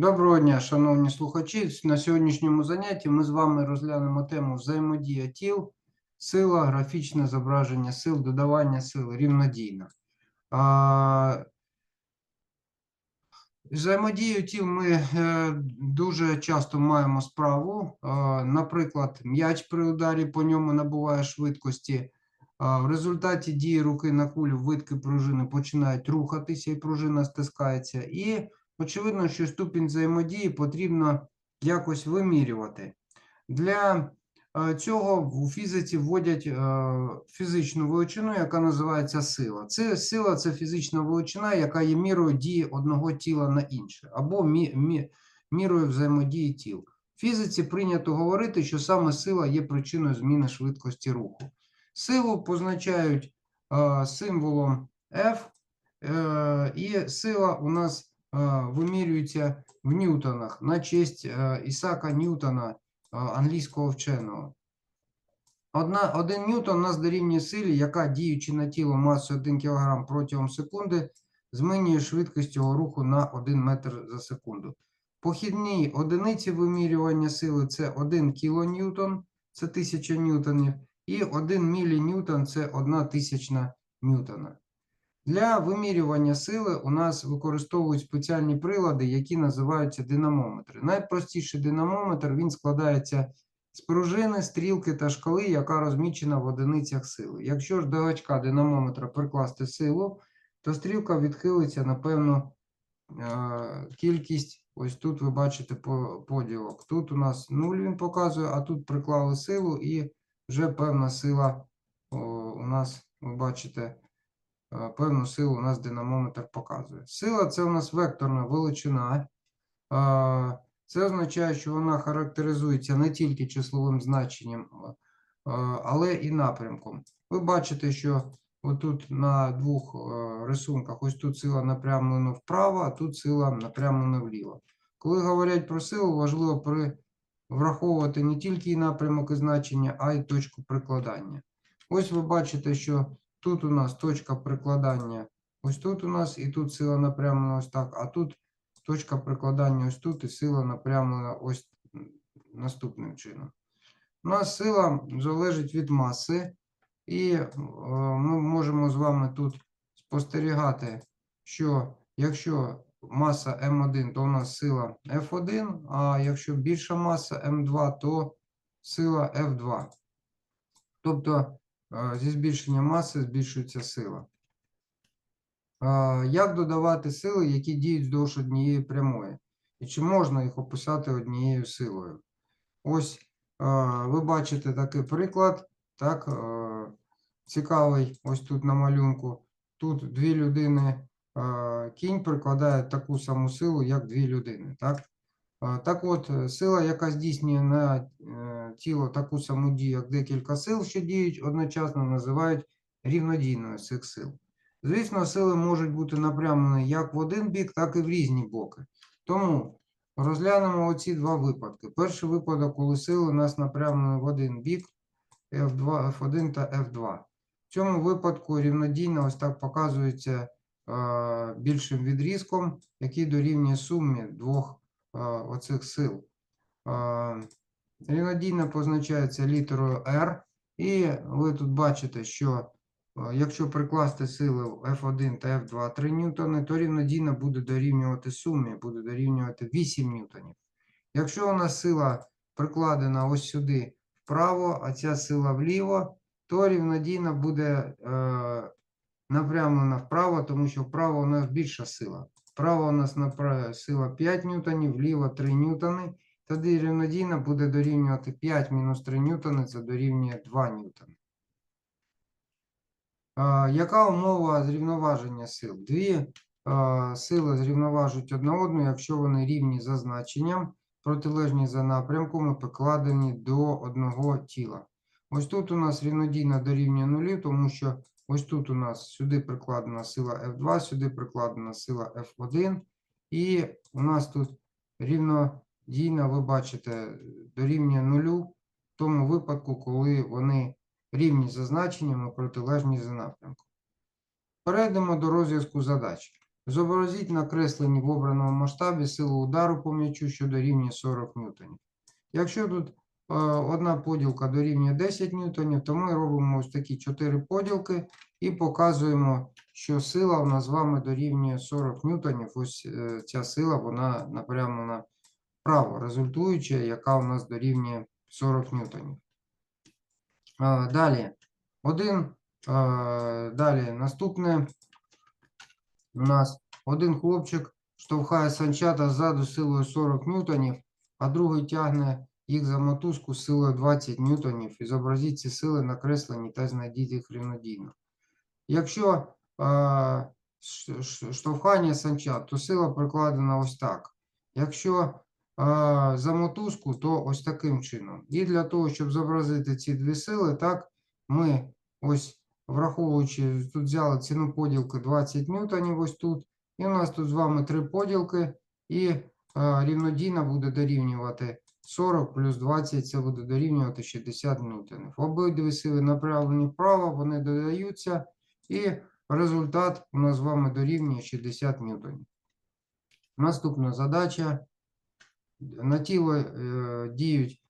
Доброго дня, шановні слухачі. На сьогоднішньому занятті ми з вами розглянемо тему взаємодія тіл, сила, графічне зображення сил, додавання сил рівнодійно. А, Взаємодію тіл ми е, дуже часто маємо справу. Наприклад, м'яч при ударі по ньому набуває швидкості. В результаті дії руки на кулю витки пружини починають рухатися, і пружина стискається. І очевидно, що ступінь взаємодії потрібно якось вимірювати. Для е, цього у фізиці вводять е, фізичну величину, яка називається сила. Це сила це фізична величина, яка є мірою дії одного тіла на інше, або мі, мі, мірою взаємодії тіл. В фізиці прийнято говорити, що саме сила є причиною зміни швидкості руху. Силу позначають е, символом F, і сила у нас вимірюється в ньютонах на честь Ісака Ньютона, е, англійського вченого. Одна, один ньютон нас дорівнює силі, яка, діючи на тіло масою 1 кг протягом секунди, змінює швидкість його руху на 1 метр за секунду. Похідні одиниці вимірювання сили це 1 кілоньютон, це 1000 ньютонів, і 1 міліньютон це 1 тисячна ньютона. Для вимірювання сили у нас використовують спеціальні прилади, які називаються динамометри. Найпростіший динамометр він складається з пружини, стрілки та шкали, яка розміщена в одиницях сили. Якщо ж до гачка динамометра прикласти силу, то стрілка відхилиться на певну е, кількість. Ось тут ви бачите поділок. Тут у нас 0 він показує, а тут приклали силу і вже певна сила у нас, ви бачите, певну силу у нас динамометр показує. Сила це у нас векторна величина. Е, Це означає, що вона характеризується не тільки числовим значенням, е, але і напрямком. Ви бачите, що отут на двох е, рисунках ось тут сила напрямлена вправо, а тут сила напрямлена вліво. Коли говорять про силу, важливо при... враховувати не тільки і напрямок і значення, а й точку прикладання. Ось ви бачите, що тут у нас точка прикладання, ось тут у нас, і тут сила напрямлена ось так, а тут точка прикладання ось тут, і сила напрямлена ось наступним чином. У нас сила залежить від маси, і е, ми можемо з вами тут спостерігати, що якщо маса М1, то у нас сила F1, а якщо більша маса М2, то сила F2. Тобто зі збільшенням маси збільшується сила. Як додавати сили, які діють вздовж однієї прямої? І чи можна їх описати однією силою? Ось ви бачите такий приклад, так, цікавий, ось тут на малюнку. Тут дві людини, кінь прикладає таку саму силу, як дві людини. Так, так от, е, сила, яка здійснює на е, тіло таку саму дію, як декілька сил, що діють одночасно, називають рівнодійною цих сил. Звісно, сили можуть бути напрямлені як в один бік, так і в різні боки. Тому розглянемо оці два випадки. Перший випадок, коли сили у нас напрямлені в один бік, F2, F1 та F2. В цьому випадку рівнодійно ось так показується е, більшим відрізком, який дорівнює сумі двох оцих сил. Рівнодійно позначається літерою R, і ви тут бачите, що якщо прикласти сили F1 та F2 3 ньютони, то рівнодійно буде дорівнювати сумі, буде дорівнювати 8 ньютонів. Якщо у нас сила прикладена ось сюди вправо, а ця сила вліво, то рівнодійно буде е, напрямлена вправо, тому що вправо у нас більша сила. Вправо у нас напра- сила 5 ньютонів, вліво 3 ньютони. Тоді рівнодійно буде дорівнювати 5 мінус 3 ньютони, це дорівнює 2 ньютони. Яка умова зрівноваження сил? Дві сили зрівноважують одна одну, якщо вони рівні за значенням, протилежні за напрямком і покладені до одного тіла. Ось тут у нас рівнодійно дорівнює нулю, тому що ось тут у нас сюди прикладена сила F2, сюди прикладена сила F1, і у нас тут рівнодійно, ви бачите, дорівнює нулю в тому випадку, коли вони рівні за значенням і протилежні за напрямком. Перейдемо до розв'язку задач. Зобразіть на кресленні в обраному масштабі силу удару по м'ячу, що дорівнює 40 ньютонів. Якщо тут одна поділка дорівнює 10 ньютонів, то ми робимо ось такі 4 поділки і показуємо, що сила у нас з вами дорівнює 40 ньютонів. Ось е, ця сила, вона напрямлена вправо, результуюча, яка у нас дорівнює 40 ньютонів. Е, Далі. Один, е, далі наступне. У нас один хлопчик штовхає санчата ззаду силою 40 ньютонів, а другий тягне їх за мотузку силою 20 ньютонів. І зобразіть ці сили накреслені та знайдіть їх рівнодійно. Якщо е, штовхання санчат, то сила прикладена ось так. Якщо е, за мотузку, то ось таким чином. І для того, щоб зобразити ці дві сили, так, ми ось враховуючи, тут взяли ціну поділки 20 ньютонів ось тут. І у нас тут з вами три поділки, і е, рівнодійна буде дорівнювати 40 плюс 20, це буде дорівнювати 60 ньютонів. Обидві сили направлені вправо, вони додаються, і результат у нас з вами дорівнює 60 ньютонів. Наступна задача. На тіло е, діють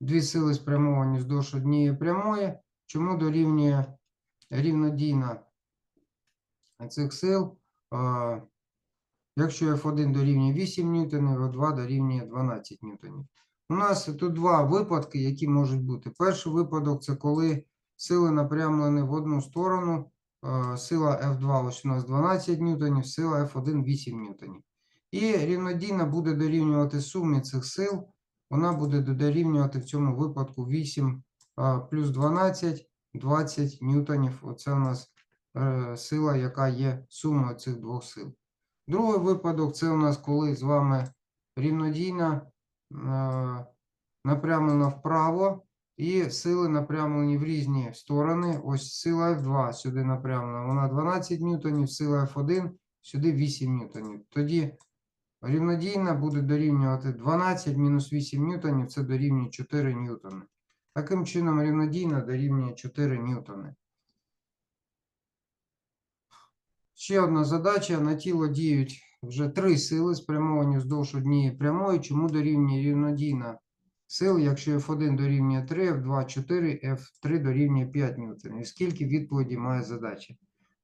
дві сили спрямовані вздовж однієї прямої. Чому дорівнює рівнодійна цих сил? Е, Якщо F1 дорівнює 8 ньютонів, F2 дорівнює 12 ньютонів. У нас тут два випадки, які можуть бути. Перший випадок це коли сили напрямлені в одну сторону. Е, Сила F2 ось у нас 12 ньютонів, сила F1 8 ньютонів. І рівнодійна буде дорівнювати сумі цих сил. Вона буде дорівнювати в цьому випадку 8 е, плюс 12, 20 ньютонів. Оце у нас е, сила, яка є сумою цих двох сил. Другий випадок це у нас коли з вами рівнодійна напрямлена вправо і сили напрямлені в різні сторони. Ось сила F2 сюди напрямлена, вона 12 ньютонів, сила F1 сюди 8 ньютонів. Тоді рівнодійна буде дорівнювати 12 мінус 8 ньютонів, це дорівнює 4 ньютони. Таким чином рівнодійна дорівнює 4 ньютони. Ще одна задача. На тіло діють вже три сили, спрямовані вздовж однієї прямої. Чому дорівнює рівнодійна сил, якщо F1 дорівнює 3, F2 4, F3 дорівнює 5 ньютонів? І Скільки відповіді має задача?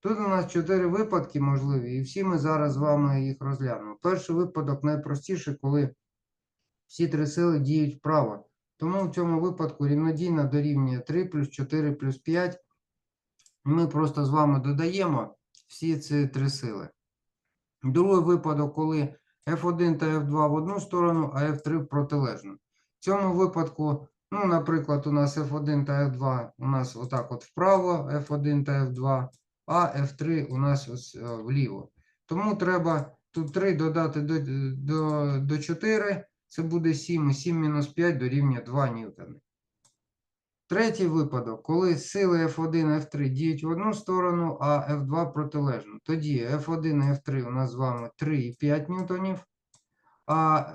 Тут у нас чотири випадки можливі, і всі ми зараз з вами їх розглянемо. Перший випадок найпростіший, коли всі три сили діють вправо. Тому в цьому випадку рівнодійна дорівнює 3 плюс 4 плюс 5. Ми просто з вами додаємо всі ці три сили. Другий випадок, коли F1 та F2 в одну сторону, а F3 в протилежну. В цьому випадку, ну, наприклад, у нас F1 та F2 у нас отак от вправо, F1 та F2, а F3 у нас ось е, вліво. Тому треба тут 3 додати до, до, до 4, це буде 7, і 7 мінус 5 дорівнює 2 ньютони. Третій випадок, коли сили F1 і F3 діють в одну сторону, а F2 протилежну. Тоді F1 і F3 у нас з вами 3,5 ньютонів, а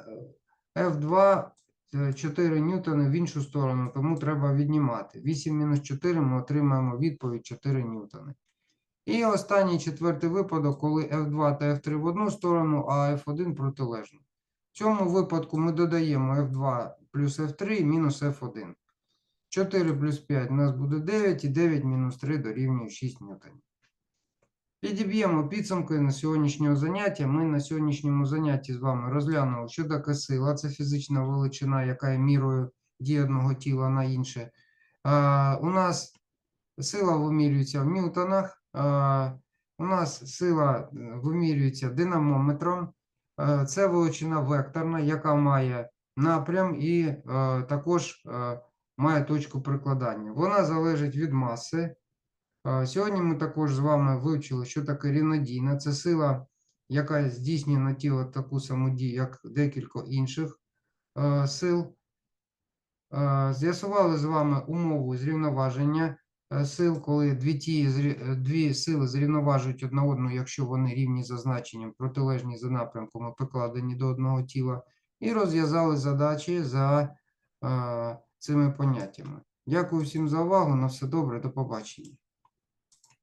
е, F2 е, 4 ньютони в іншу сторону, тому треба віднімати. 8 мінус 4 ми отримаємо відповідь 4 ньютони. І останній четвертий випадок, коли F2 та F3 в одну сторону, а F1 протилежну. В цьому випадку ми додаємо F2 плюс F3 мінус F1. 4 плюс 5 у нас буде 9, і 9 мінус 3 дорівнює 6 ньютонів. Підіб'ємо підсумки на сьогоднішнього заняття. Ми на сьогоднішньому занятті з вами розглянули, що таке сила. Це фізична величина, яка є мірою дії одного тіла на інше. А, у нас сила вимірюється в ньютонах. А, у нас сила е, вимірюється динамометром. Е, Це величина векторна, яка має напрям і е, також е, має точку прикладання. Вона залежить від маси. Е, Сьогодні ми також з вами вивчили, що таке рівнодійна. Це сила, яка здійснює на тіло таку саму дію, як декілька інших е, сил. Е, З'ясували з вами умову зрівноваження сил, коли дві, ті, дві сили зрівноважують одна одну, якщо вони рівні за значенням, протилежні за напрямком прикладені до одного тіла. І розв'язали задачі за цими поняттями. Дякую всім за увагу. На все добре, до побачення.